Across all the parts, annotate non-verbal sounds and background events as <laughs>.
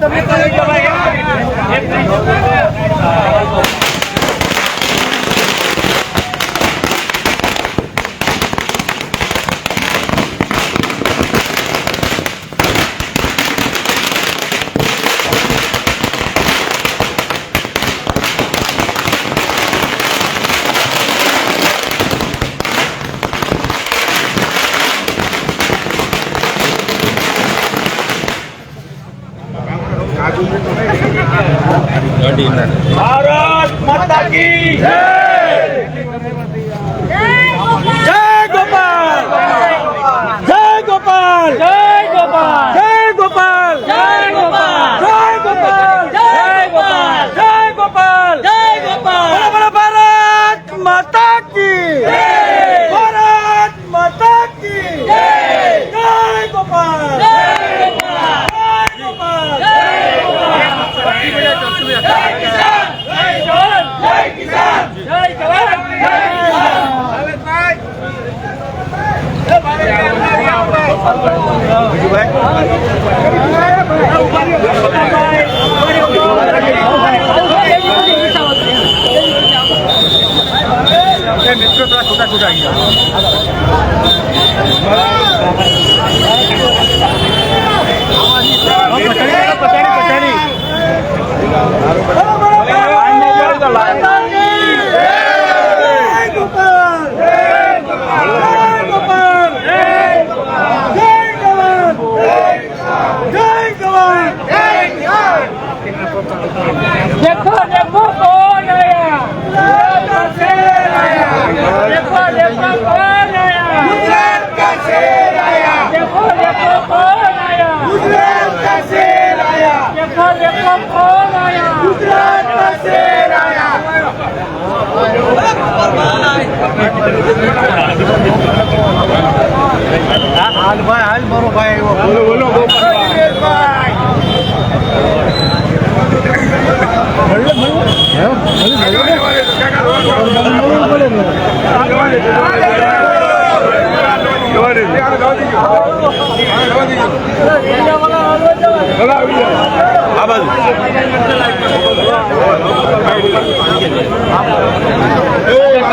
તમે હાલ ભાઈ હાલ મારો ભાઈ એવો બોલો બોલો આ બાજુ.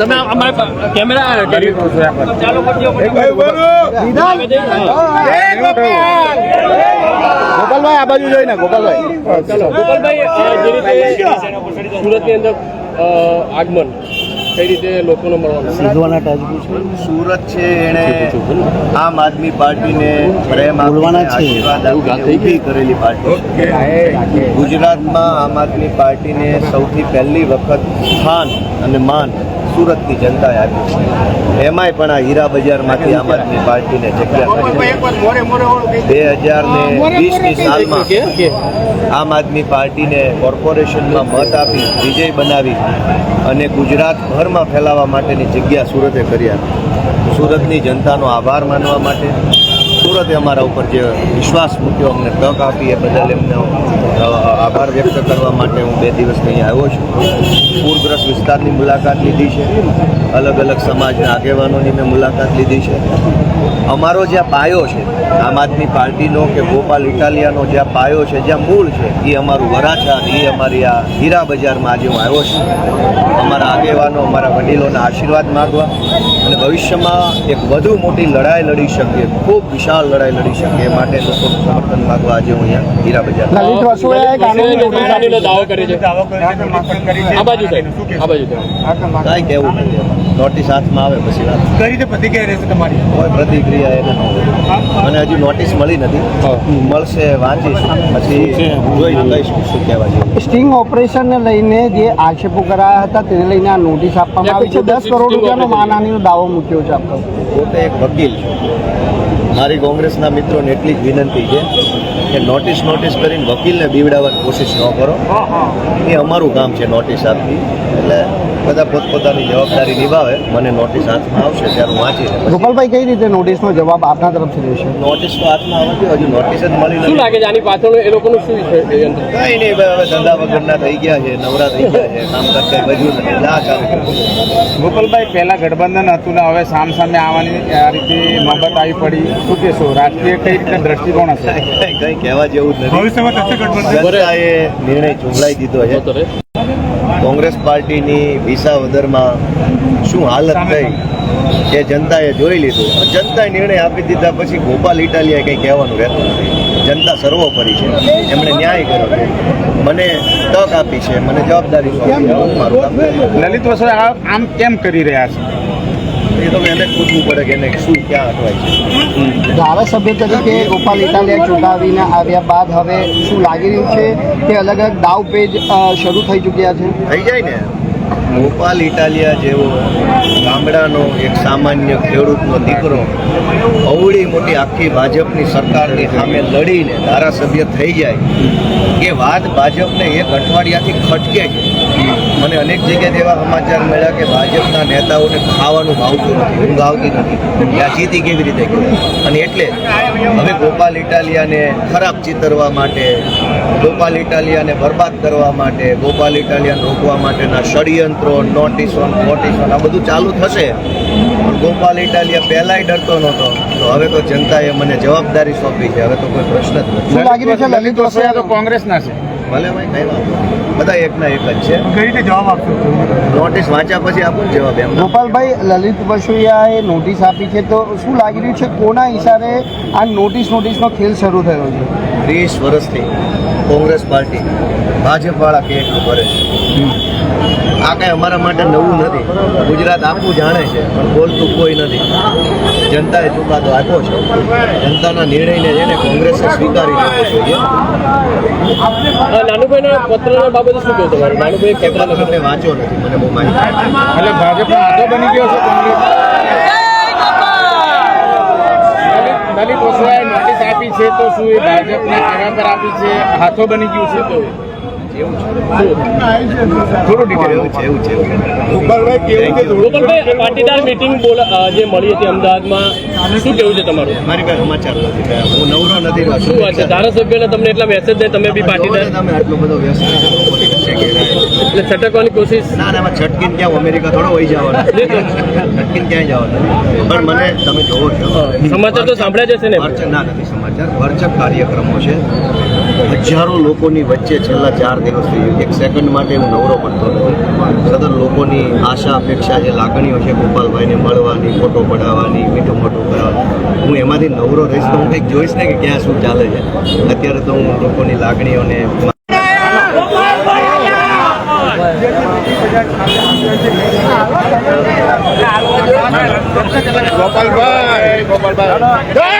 તમે અમારે કેમેરા ચાલુ કરજો ગોપાલભાઈ. આ બાજુ જોઈને ગોપાલભાઈ. ચાલો. ગોપાલભાઈ જે રીતે સુરતની અંદર આગમન. કઈ રીતે લોકોનો મળવાનું સુરત છે એણે આમ આદમી પાર્ટીને પ્રેમ ઊભી કરેલી પાર્ટી ગુજરાતમાં આમ આદમી પાર્ટીને સૌથી પહેલી વખત સ્થાન અને માન સુરતની જનતાએ આપ્યું છે. એમાંય પણ આ હીરા બજારમાંથી આમ આદમી પાર્ટીને જગ્યા કરી બે હજાર ને વીસની સાલમાં આમ આદમી પાર્ટીને કોર્પોરેશનમાં મત આપી વિજય બનાવી અને ગુજરાતભરમાં ફેલાવવા માટેની જગ્યા સુરતે કરી આપી સુરતની જનતાનો આભાર માનવા માટે સુરતે અમારા ઉપર જે વિશ્વાસ મૂક્યો, અમને તક આપી એ બદલ એમને આભાર વ્યક્ત કરવા માટે હું બે દિવસ અહીંયા આવ્યો છું. પૂરગ્રસ્ત વિસ્તારની મુલાકાત લીધી છે. અલગ અલગ સમાજના આગેવાનોની મેં મુલાકાત લીધી છે. અમારો જ્યાં પાયો છે, આમ આદમી પાર્ટીનો કે ગોપાલ ઇટાલિયાનો જ્યાં પાયો છે, જ્યાં મૂળ છે એ અમારું વરાછા એ અમારી આ હીરા બજારમાં આજે હું આવ્યો છું. અમારા આગેવાનો, અમારા વડીલોના આશીર્વાદ માગવા અને ભવિષ્યમાં એક વધુ મોટી લડાઈ લડી શકીએ. ખૂબ વિશાળ લડાઈ લડી શકે એ માટે લોકોનું સમર્થન માંગવા આજે હું અહીંયા હીરા બજાર. લલિત વસુએ કાનૂની નોટિસ આપી છે. દાવો કરે છે આ બાજુ આ બાજુ કાંઈ કહેવું. નોટિસ હાથમાં આવે પછી વાત. કઈ રીતે પ્રતિક્રિયા રહેશે તમારી? કોઈ પ્રતિક્રિયા એને ન હોય. મને હજી નોટિસ મળી નથી. મળશે વાંચીશ. પછી જોઈ કહીશું શું કહેવા જેવું. સ્ટિંગ ઓપરેશનને લઈને જે આક્ષેપો કરાયા હતા તેને લઈને આ નોટિસ આપવામાં આવી છે. દસ કરોડ રૂપિયાનો માનહાનિનો દાવો મૂક્યો છે આપણે પોતે એક વકીલ છું. મારી કોંગ્રેસના મિત્રોને એટલી જ વિનંતી છે કે નોટિસ નોટિસ કરીને વકીલને બીવડાવવાની કોશિશ ન કરો. એ અમારું કામ છે નોટિસ આપવી. એટલે બધા પોતપોતાની જવાબદારી નિભાવે મને નોટિસ હાથમાં આવશે ત્યારે હું વાંચી ગોપાલભાઈ કઈ રીતે નોટિસનો જવાબ આપના તરફથી રહેશે? નોટિસ તો હાથમાં આવતી હજુ નોટિસ જ મળી શું લાગે છે? આની પાછળ એ લોકોનું શું છે? કઈ નહીં ભાઈ હવે ધંધા વગરના થઈ ગયા છે નવરા થઈ ગયા છે કામ કરતા બધું નથી. આ ચાલુ. ગોપાલભાઈ પહેલા ગઠબંધન હતું ને હવે સામ સામે આવવાની આ રીતે નોબત આવી પડી. શું કહેશો? રાજકીય કઈ રીતે દ્રષ્ટિકોણ હશે? કઈ કઈ કહેવા જેવું જ નથી. ભવિષ્યમાં થશે નિર્ણય ચૂંટાઈ દીધો છે. કોંગ્રેસ પાર્ટીની વિસાવદરમાં શું હાલત થઈ એ જનતાએ જોઈ લીધું? જનતાએ નિર્ણય આપી દીધા પછી ગોપાલ ઇટાલિયાએ કંઈ કહેવાનું રહેતું નથી. જનતા સર્વોપરી છે. એમણે ન્યાય કર્યો છે. મને તક આપી છે. મને જવાબદારી લલિત વસોયા આમ કેમ કરી રહ્યા છે? એ તો એને પૂછવું પડે કે એને શું ક્યાં અટવાય છે. ધારાસભ્ય તરીકે ગોપાલ ઇટાલિયા ચૂંટાવીને આવ્યા બાદ હવે શું લાગી રહ્યું છે કે અલગ અલગ દાવ પેજ શરૂ થઈ ચૂક્યા છે? થઈ જાય ને. ગોપાલ ઇટાલિયા જેવો ગામડાનો એક સામાન્ય ખેડૂતનો દીકરો અવળી મોટી આખી ભાજપની સરકારની સામે લડીને ધારાસભ્ય થઈ જાય એ વાત ભાજપને એક અઠવાડિયાથી ખટકે છે. મને અનેક જગ્યાએ એવા સમાચાર મળ્યા કે ભાજપના નેતાઓને ખાવાનું ભાવતું નથી ઊંઘ આવતી નથી. આ જીતી કેવી રીતે અને એટલે હવે ગોપાલ ઇટાલિયાને ખરાબ ચિતરવા માટે ગોપાલ ઇટાલિયાને બરબાદ કરવા માટે ગોપાલ ઇટાલિયાને રોકવા માટેના ષડયંત્રો નોટિસો નોટિસો આ બધું ચાલુ થશે. પણ ગોપાલ ઇટાલિયા પહેલાંય ડરતો નહોતો. તો હવે તો જનતાએ મને જવાબદારી સોંપી છે. હવે તો કોઈ પ્રશ્ન જ નથી. કોંગ્રેસના છે. ભલે ભાઈ કઈ વાંધો. બધા એકના એક જ છે. કઈ રીતે જવાબ આપશો? નોટિસ વાંચ્યા પછી આપું ને જવાબ એમ ગોપાલભાઈ લલિત વસોયાએ નોટિસ આપી છે તો શું લાગી રહ્યું છે કોના હિસાબે આ નોટિસ નોટિસનો ખેલ શરૂ થયો છે? ત્રીસ વર્ષથી કોંગ્રેસ પાર્ટી ભાજપવાળા કે એટલું કરે છે. આ કાંઈ અમારા માટે નવું નથી. ગુજરાત આખું જાણે છે પણ બોલતું કોઈ નથી. જનતાએ ચુકાદો આપ્યો છે. જનતાના નિર્ણયને છે ને કોંગ્રેસે સ્વીકારી લેવો જોઈએ નાનુભાઈના પત્રના બાબતે શું કહો તમારું? નાનુભાઈ પત્ર મેં વાંચ્યો નથી મને બહુ માહિતી એટલે ભાજપનો હાથો બની ગયો છે કોંગ્રેસ. લલિત- લલિત નોટિસ આપી છે તો શું એ ભાજપના કહેવા પર આપી છે? હાથો બની ગયું છે તો? થોડું ડિટેલ એવું છે એવું છે. એવું છે Thank ગોપાલભાઈ પાટીદાર મીટિંગ જે મળી હતી અમદાવાદમાં શું કેવું છે તમારું? મારી પાસે સમાચાર નથી હું નવરો નથી શું વાત છે? ધારાસભ્યોને તમને એટલા મેસેજ દે તમે બી પાટીદાર? તમે આટલો બધો વ્યસ્ત. એટલે છટકવાની કોશિશ? ના ના છટકીને ક્યાં અમેરિકા થોડો વહી જવાના? <laughs> છટકીને ક્યાંય જવાના પણ મને તમે જોવો છો. સમાચાર તો સાંભળ્યા જશે ને? ના નથી સમાચાર. ભરચક કાર્યક્રમો છે. હજારો લોકોની વચ્ચે છેલ્લા ચાર દિવસથી એક સેકન્ડ માટે હું નવરો પડતો નથી સતત લોકોની આશા, અપેક્ષા, જે લાગણીઓ છે ગોપાલભાઈને મળવાની ફોટો પડાવવાની મીઠું મોટું કરવાની હું એમાંથી નવરો રહીશ તો હું કંઈક જોઈશ ને કે ક્યાં શું ચાલે છે. અત્યારે તો હું લોકોની લાગણીઓને ગોપાલભાઈ ગોપાલભાઈ.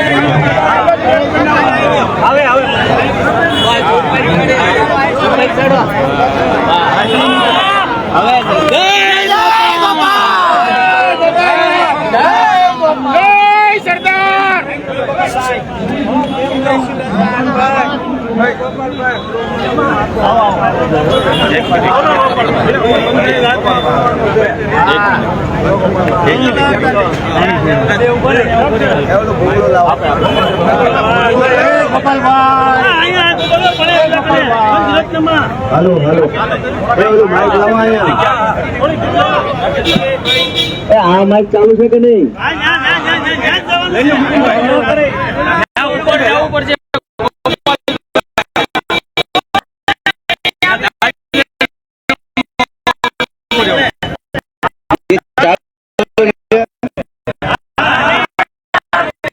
સરદાર હાલો હાલો માઇક લાવો અહીંયા આ માઇક ચાલુ છે કે નહીં